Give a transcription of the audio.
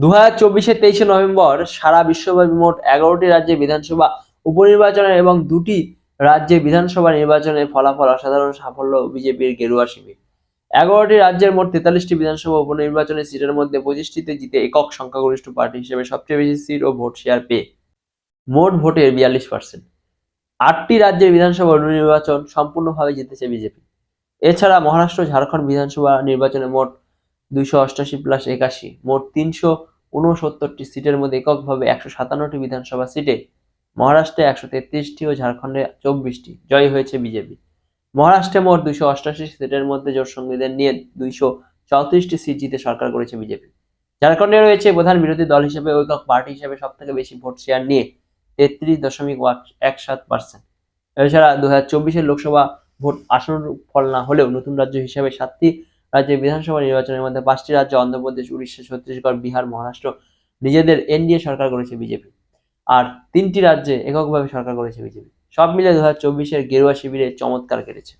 দু হাজার চব্বিশের তেইশে নভেম্বর সারা বিশ্বব্যাপী মোট এগারোটি রাজ্যে বিধানসভা উপনির্বাচনের এবং দুটি রাজ্যে বিধানসভা নির্বাচনের ফলাফল অসাধারণ সাফল্য বিজেপির গেরুয়া শিবির। এগারোটি রাজ্যের মোট তেতাল্লিশটি বিধানসভা উপনির্বাচনের সিটের মধ্যে পঁচিশটিতে জিতে একক সংখ্যাগরিষ্ঠ পার্টি হিসেবে সবচেয়ে বেশি সিট ও ভোট শেয়ার পেয়ে মোট ভোটের বিয়াল্লিশ পার্সেন্ট। আটটি রাজ্যের বিধানসভা উপনির্বাচন সম্পূর্ণভাবে জিতেছে বিজেপি। এছাড়া মহারাষ্ট্র, ঝাড়খণ্ড বিধানসভা নির্বাচনে মোট দুইশো অষ্টাশি প্লাস একাশি, মোট তিনশো উনসত্তরটি সিটের মধ্যে এককভাবে একশো সাতান্নটি বিধানসভা সিটে, মহারাষ্ট্রে একশো তেত্রিশটি ও ঝাড়খণ্ডে চব্বিশটি। জয় হয়েছে বিজেপি। মহারাষ্ট্রে মোট দুইশো অষ্টাশি সিটের মধ্যে জোট সঙ্গীদের নিয়ে দুইশো চৌত্রিশটি সিট জিতে সরকার করেছে বিজেপি। ঝাড়খণ্ডে রয়েছে প্রধান বিরোধী দল হিসেবে ঐকক পার্টি হিসেবে সব থেকে বেশি ভোট শেয়ার নিয়ে তেত্রিশ দশমিক এক সাত পার্সেন্ট। এছাড়া দু হাজার চব্বিশের লোকসভা ভোট আসন ফল না হলেও নতুন রাজ্য হিসেবে সাতটি রাজ্যের বিধানসভা নির্বাচনের মধ্যে পাঁচটি রাজ্য, অন্ধ্রপ্রদেশ, উড়িষ্যা, ছত্তিশগড়, বিহার, মহারাষ্ট্র, নিজেদের এনডিএ সরকার করেছে বিজেপি। আর তিনটি রাজ্যে এককভাবে সরকার করেছে বিজেপি। সব মিলে দু হাজার চব্বিশের গেরুয়া শিবিরে চমৎকার কেটেছে।